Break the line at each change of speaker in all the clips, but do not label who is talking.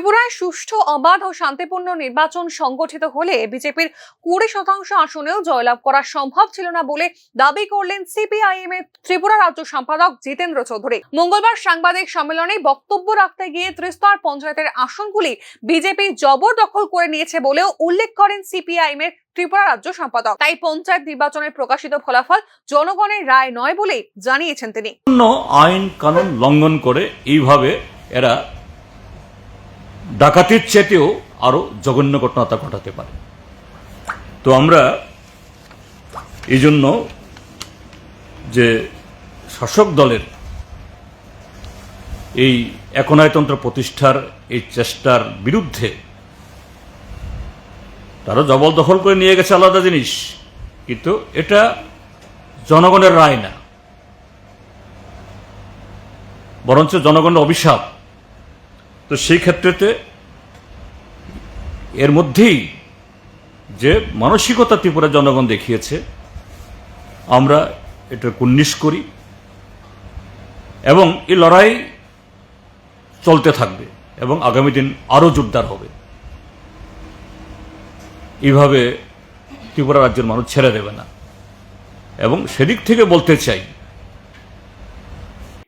ত্রিপুরায় সুষ্ঠু, অবাধ ও শান্তিপূর্ণ নির্বাচন সংগঠিত হলে বিজেপির কুড়ি শতাংশ আসনেও জয়লাভ করা সম্ভব ছিল না বলে দাবি করলেন সিপিআইএম এর ত্রিপুরা রাজ্য সম্পাদক জিতেন্দ্র চৌধুরী। মঙ্গলবার সাংবাদিক সম্মেলনে বক্তব্য রাখতে গিয়ে ত্রিস্তর পঞ্চায়েতের আসনগুলি বিজেপি জবরদখল করে নিয়েছে বলেও উল্লেখ করেন সিপিআইএম এর ত্রিপুরা রাজ্য সম্পাদক। তাই পঞ্চায়েত নির্বাচনের প্রকাশিত ফলাফল জনগণের রায় নয় বলেই জানিয়েছেন তিনি।
আইন কানুন লঙ্ঘন করে এইভাবে এরা ডাকাতির চেতেও আরও জঘন্য ঘটনাটা ঘটাতে পারে। তো আমরা এই জন্য যে শাসক দলের এই একনায়তন্ত্র প্রতিষ্ঠার এই চেষ্টার বিরুদ্ধে তারা জবরদখল করে নিয়ে গেছে আলাদা জিনিস, কিন্তু এটা জনগণের রায় না। বরঞ্চ জনগণের অভিশাপ। তো সেই ক্ষেত্রেতে এর মধ্যেই যে মানসিকতা ত্রিপুরা জনগণ দেখিয়েছে, আমরা এটা কুন্নিশ করি এবং এই লড়াই চলতে থাকবে এবং আগামী দিন আরও জোরদার হবে। এইভাবে ত্রিপুরা রাজ্যের মানুষ ছেড়ে দেবে না। এবং সেদিক থেকে বলতে চাই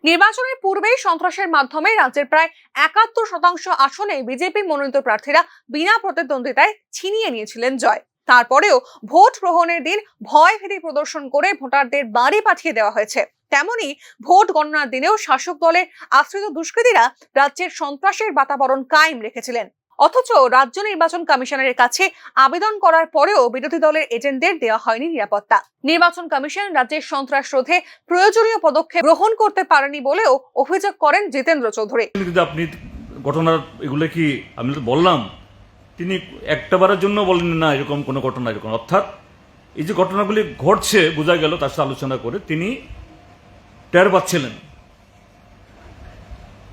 নির্বাচনের পূর্বেই সন্ত্রাসের মাধ্যমে রাজ্যের প্রায় একাত্তর শতাংশ আসনে বিজেপি মনোনীত প্রার্থীরা বিনা প্রতিদ্বন্দ্বিতায় ছিনিয়ে নিয়েছিলেন জয়। তারপরেও ভোট গ্রহণের দিন ভয় ভীতি প্রদর্শন করে ভোটারদের বাড়ি পাঠিয়ে দেওয়া হয়েছে। তেমনি ভোট গণনার দিনেও শাসক দলের আশ্রিত দুষ্কৃতীরা রাজ্যের সন্ত্রাসের বাতাবরণ কায়েম রেখেছিলেন। অথচ রাজ্য নির্বাচন কমিশনারের কাছে আবেদন করার পরেও বিরোধী দলের এজেন্টদের দেওয়া হয়নি নিরাপত্তা। নির্বাচন কমিশন রাজ্যের সন্ত্রাস রোধে প্রয়োজনীয় পদক্ষেপ গ্রহণ করতে পারেনি বলেও অভিযোগ করেন জিতেন্দ্র চৌধুরী।
আপনি ঘটনার এগুলো কি আমি তো বললাম, তিনি একটা বারের জন্য বলেন না এরকম কোনো ঘটনা এরকম। অর্থাৎ এই যে ঘটনাগুলি ঘটছে, বোঝা গেল তার সাথে আলোচনা করে তিনি টের পাচ্ছিলেন।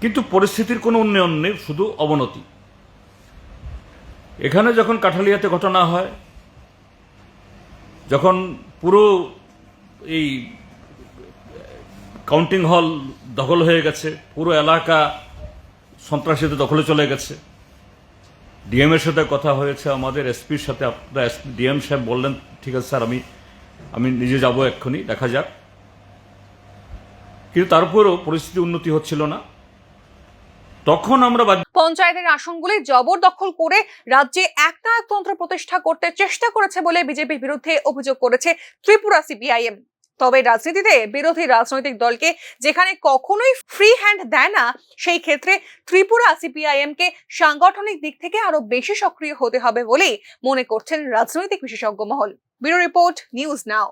কিন্তু পরিস্থিতির কোনো উন্নয়ন নেই, শুধু অবনতি। এখানে যখন কাঠালিয়াতে ঘটনা হয়, যখন পুরো এই কাউন্টিং হল দখল হয়ে গেছে, পুরো এলাকা সন্ত্রাসীদের দখলে চলে গেছে। ডিএম এর সাথে কথা হয়েছে, আমাদের এসপির সাথে আপনারা ডিএম সাহেব বললেন, ঠিক আছে স্যার, আমি আমি নিজে যাব এক্ষুনি, দেখা যাক। কিন্তু তারপরেও পরিস্থিতি উন্নতি হচ্ছিল না। তখন আমরা
পঞ্চায়েতের আসনগুলি জবরদখল করে রাজ্যে একনায়কতন্ত্র প্রতিষ্ঠা করতে চেষ্টা করেছে বলে বিজেপির বিরুদ্ধে অভিযোগ করেছে ত্রিপুরা সিপিআইএম। তবে রাজনীতিতে বিরোধী রাজনৈতিক দলকে যেখানে কখনোই ফ্রি হ্যান্ড দেয় না, সেই ক্ষেত্রে ত্রিপুরা সিপিআইএম কে সাংগঠনিক দিক থেকে আরও বেশি সক্রিয় হতে হবে বলেই মনে করছেন রাজনৈতিক বিশেষজ্ঞ মহল। Bureau report, news now.